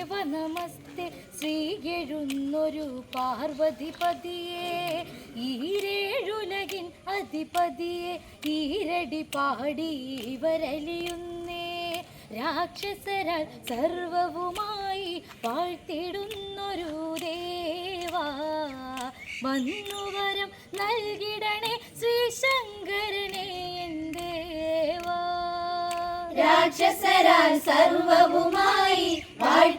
ദേവ നമസ്തേ ശ്രീ എഴുന്നൊരു പാർവതിപതിയെ ഈരേഴുലകിൻ അധിപതിയെ ഈരടി പാടി വരലിയുന്നേ രാക്ഷസരാൽ സർവവുമായി വാഴ്ത്തിടുന്നൊരു ദേവാ. വന്നുവരം നൽകിടണേ ശ്രീ ശങ്കരനെ എൻ ദേവാ. രാക്ഷസരാൽ സർവവുമായി വാഴ്ത്തിടുന്നൊരു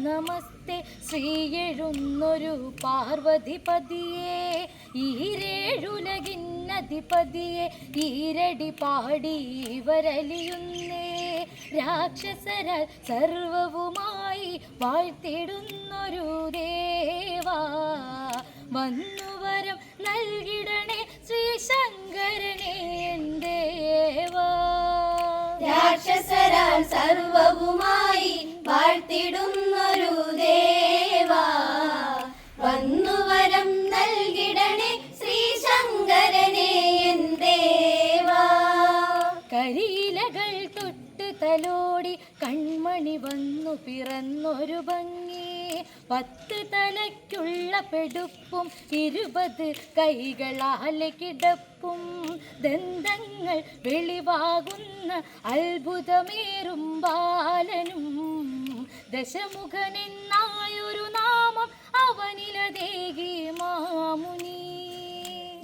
നമസ്തേ. ശ്രീ എഴുന്നൊരു പാർവതിപതിയെ. ഈരേഴുലകിന്നതിപതിയെ. ഈരടി പാടി വരലിയുന്നേ രാക്ഷസരാൽ സർവവുമായി വാഴ്ത്തിടുന്നൊരു ദേവാ. വന്നുവരം നൽകിടണേ ശ്രീ ദേവാ. രാക്ഷസരാൽ സർവവുമായി വാഴ്ത്തിടുന്നൊരു തലോടി കൺമണി വന്നു പിറന്നൊരു ഭംഗി. പത്ത് തലയ്ക്കുള്ള പെടുപ്പും ഇരുപത് കൈകളാലെ കിടപ്പും. ദന്തങ്ങൾ വെളിവാകുന്ന അത്ഭുതമേറും ബാലനും. ദശമുഖനെന്നായൊരു നാമം അവനിലതേകി മാമുനി.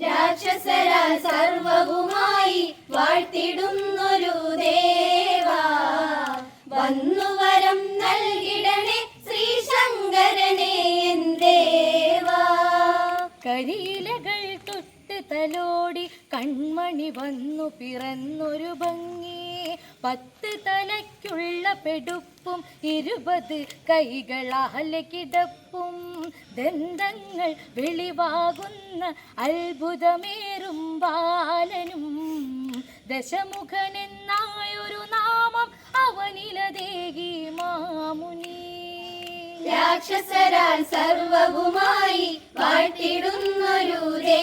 രാക്ഷസരാ സർവവുമായി വാഴ്ത്തിടുന്നൊരു കരിയിലകൾ തൊട്ട് തലോടി കൺമണി വന്നു പിറന്നൊരു ഭംഗി. പത്ത് തലയ്ക്കുള്ള പെടുപ്പും ഇരുപത് കൈകൾ കിടപ്പും ദന്തങ്ങൾ വെളിവാകുന്ന അത്ഭുതമേറും ബാലനും. ദശമുഖനെന്നായൊരു രാക്ഷസരാൻ സർവവുമായി പാട്ടിടുന്നൊരു ദേ